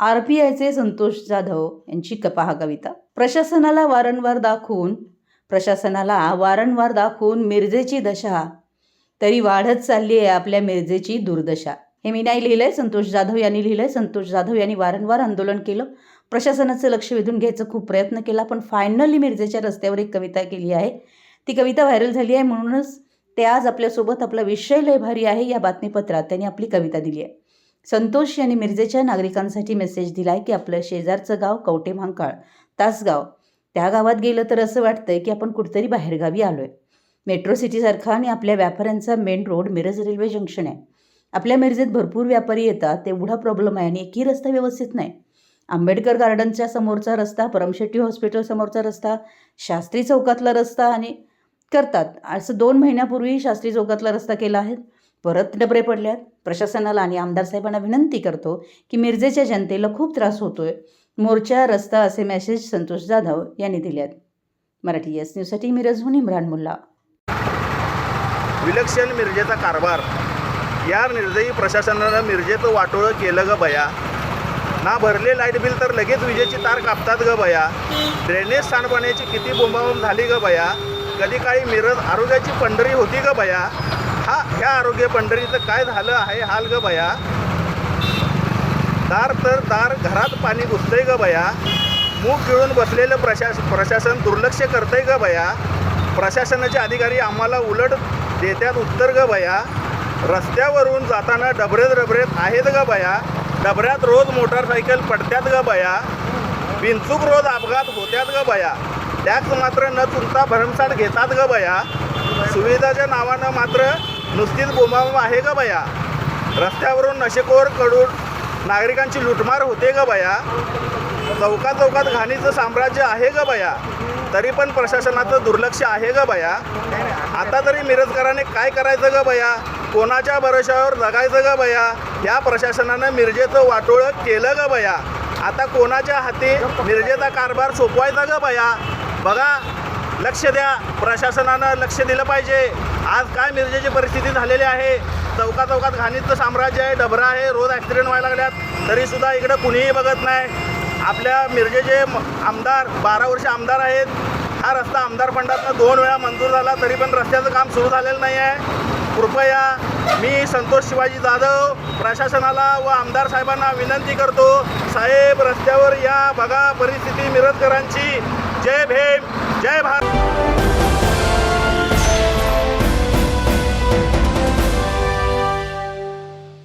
R P आयचे संतोष जाधव यांची कपाहा कविता. प्रशासनाला वारंवार दाखवून प्रशासनाला वारंवार दाखवून मिरजेची दशा तरी वाढत चालली आहे आपल्या मिरजेची दुर्दशा. हे मी नाही लिहिलं आहे संतोष जाधव यांनी लिहिलं आहे संतोष जाधव यांनी वारंवार आंदोलन केलं. प्रशासनाचं लक्ष वेधून घ्यायचा खूप प्रयत्न केला पण फायनली मिरजेच्या रस्त्यावर एक कविता केली आहे. ती कविता व्हायरल झाली आहे म्हणूनच ते आज आपल्यासोबत आपला विषय लय भारी आहे या बातमीपत्रात त्यांनी आपली कविता दिली आहे. संतोष यांनी मिरजेच्या नागरिकांसाठी मेसेज दिला आहे की आपलं शेजारचं गाव कवटे महांकाळ तासगाव. त्या गावात गेलं तर असं वाटतंय की आपण कुठेतरी बाहेरगावी आलो आहे मेट्रो सिटीसारखा आणि आपल्या व्यापाऱ्यांचा main road Miraj railway junction आहे. आपल्या मिरजेत भरपूर व्यापारी येतात तेवढा प्रॉब्लेम आहे आणि एकही रस्ता व्यवस्थित नाही. आंबेडकर गार्डनच्या समोरचा रस्ता परमशेट्टी हॉस्पिटल समोरचा रस्ता शास्त्री चौकातला रस्ता आणि करतात. असं दोन महिन्यापूर्वी शास्त्री चौकातला रस्ता केला आहे. परत डबरे पडल्यात. प्रशासनाला आणि आमदार साहेबांना विनंती करतो की मिरजेच्या जनतेला खूप त्रास होतोय. मोर्चा रस्ता असे मेसेज संतोष जाधव यांनी दिले आहेत मराठी एस न्यूजसाठी मिरजहून इम्रान मुल्ला. विलक्षण मिरजेचा कारभार. या निर्दयी प्रशासनानं मिरजेचं वाटोळं केलं ग बया ना भरले लाइट बिल तर लगेच विजेची तार कापतात ग बया ड्रेनेज सांडपाण्याची किती बोंबाबोंब झाली ग बया कधी काळी मिरज आरोग्याची पंढरी होती ग बया हा ह्या आरोग्य पंढरीचं काय झालं आहे? हाल ग बया दार तर दार घरात पाणी घुसतंय ग बया मूग गिळून बसलेलं प्रशास प्रशासन दुर्लक्ष करतंय ग बया प्रशासनाचे अधिकारी आम्हाला उलट देत्यात उत्तर ग बया रस्त्यावरून जाताना डबरेत डबरेत आहेत ग बया डबऱ्यात रोज मोटारसायकल पडत्यात ग बया बिनचूक रोज अपघात होत्यात ग बया टॅक्स मात्र न चुकता भरमसाठ घेतात ग बया सुविधाच्या नावानं मात्र नुसतीच बोंबाबोंब आहे का बया रस्त्यावरून नशेखोरकडून नागरिकांची लुटमार होते का बया चौकात चौकात घाणीचं साम्राज्य आहे का बया तरी पण प्रशासनाचं दुर्लक्ष आहे का बया आता तरी मिरजकरांनी काय करायचं का बया कोणाच्या भरोशावर जगायचं का बया या प्रशासनानं मिरजेचं वाटोळं केलं का बया आता कोणाच्या हाती मिरजेचा कारभार सोपवायचा का बया बघा लक्ष द्या. प्रशासनानं लक्ष दिलं पाहिजे. आज काय मिरजेची परिस्थिती झालेली आहे? चौका चौकात घाणीचं साम्राज्य आहे डबरा आहे रोज ॲक्सिडेंट व्हायला लागल्यात. तरीसुद्धा इकडं कुणीही बघत नाही. आपल्या मिरजेचे म- आमदार बारा वर्ष आमदार आहेत. हा रस्ता आमदार फंडातनं दोन वेळा मंजूर झाला तरी पण रस्त्याचं काम सुरू झालेलं नाही आहे कृपया मी संतोष शिवाजी जाधव प्रशासनाला व आमदार साहेबांना विनंती करतो साहेब रस्त्यावर या बघा परिस्थिती मिरजकरांची. जय भीम जय भारत।